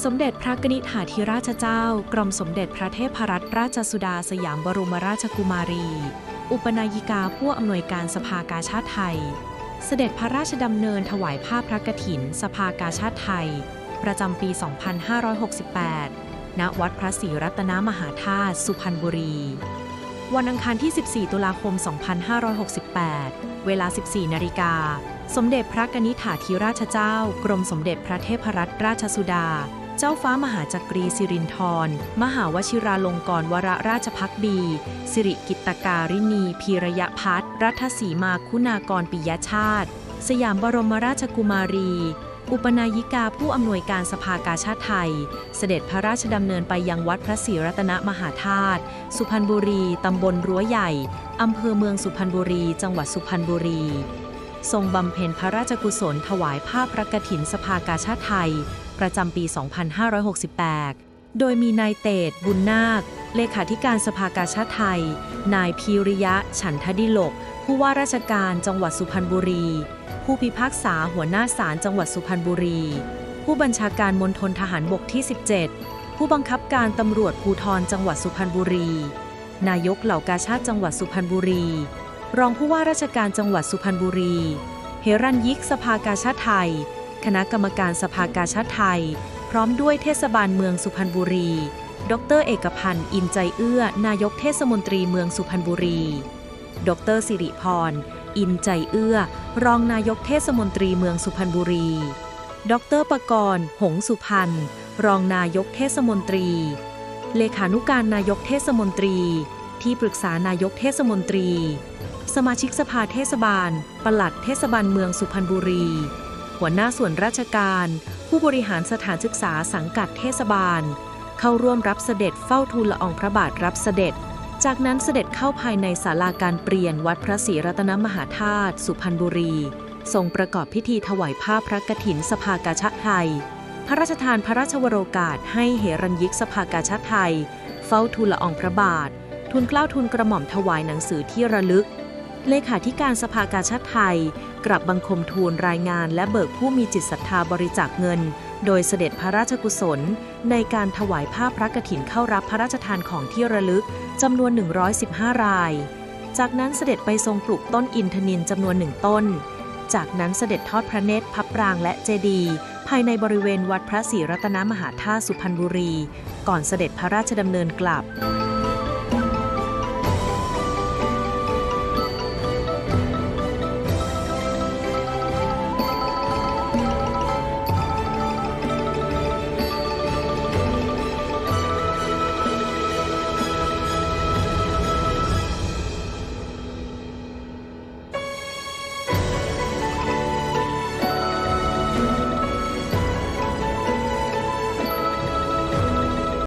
สมเด็จพระกนิษฐาธิราชเจ้า กรมสมเด็จพระเทพรัตนราชสุดาสยามบรมราชกุมารี อุปนายิกาผู้อำนวยการสภากาชาติไทย เสด็จพระราชดำเนินถวายผ้าพระกฐิน สภากาชาติไทย ประจำปี 2568 ณ วัดพระศรีรัตนมหาธาตุสุพรรณบุรี วันอังคารที่ 14 ตุลาคม 2568 เวลา 14 นาฬิกา สมเด็จพระกนิษฐาธิราชเจ้า กรมสมเด็จพระเทพรัตนราชสุดา เจ้าฟ้ามหาจักรีสิรินธรมหาวชิราลงกรณวรราชพักดี สิริกิตการินีพีระยะพัฒรัฐสีมาคุณากรปิยชาติ สยามบรมราชกุมารี อุปนายิกาผู้อำนวยการสภากาชาติไทย เสด็จพระราชดำเนินไปยังวัดพระศรีรัตนมหาธาตุสุพรรณบุรี ตำบลรั้วใหญ่ อำเภอเมืองสุพรรณบุรี จังหวัดสุพรรณบุรี ทรงบำเพ็ญพระราชกุศลถวายผ้าพระกฐินสภากาชาติไทย ประจำปี 2568 โดยมีนายเตดบุญนาค เลขาธิการสภากาชาติไทย นายพีริยะ ฉันทดิลก ผู้ว่าราชการจังหวัดสุพรรณบุรี ผู้พิพากษาหัวหน้าศาลจังหวัดสุพรรณบุรี ผู้บัญชาการมณฑลทหารบกที่ 17 ผู้บังคับการตำรวจภูธรจังหวัดสุพรรณบุรี นายกเหล่ากาชาติจังหวัดสุพรรณบุรี รองผู้ว่าราชการจังหวัดสุพรรณบุรี เฮรัญยิกสภากาชาติไทย คณะกรรมการสภากาชาติไทย พร้อมด้วยเทศบาลเมืองสุพรรณบุรี ดรเอกพันธ์อินใจเอื้อ นายกเทศมนตรีเมืองสุพรรณบุรี ดรสิริพร อินใจเอื้อ รองนายกเทศมนตรีเมืองสุพรรณบุรี ดรประกรณ์ หงสุพรรณ รองนายกเทศมนตรี เลขานุการนายกเทศมนตรี ที่ปรึกษานายกเทศมนตรี สมาชิกสภาเทศบาล ปลัดเทศบาลเมืองสุพรรณบุรี หัวหน้าส่วนราชการ ผู้บริหารสถานศึกษาสังกัดเทศบาล เข้าร่วมรับเสด็จเฝ้าทูลละอองพระบาทรับเสด็จ จากนั้นเสด็จเข้าภายในศาลาการเปลี่ยนวัดพระศรีรัตนมหาธาตุสุพรรณบุรีทรงประกอบพิธีถวายผ้าพระกฐินสภากาชาติไทย พระราชทานพระราชวโรกาสให้เหรัญยิกสภากาชาติไทย เฝ้าทูลละอองพระบาท ทูลเกล้าทูลกระหม่อมถวายหนังสือที่ระลึก เลขาธิการสภากาชาติไทย กลับบังคมทูลรายงานและเบิกผู้มีจิตศรัทธาบริจาคเงิน โดยเสด็จพระราชกุศล ในการถวายผ้าพระกฐินเข้ารับพระราชทานของที่ระลึกจำนวน 115 ราย จากนั้นเสด็จไปทรงปลูกต้นอินทนินจำนวนหนึ่งต้น จากนั้นเสด็จทอดพระเนตรพับปรางและเจดีย์ภายในบริเวณวัดพระศรีรัตนมหาธาตุสุพรรณบุรี ก่อนเสด็จพระราชดำเนินกลับ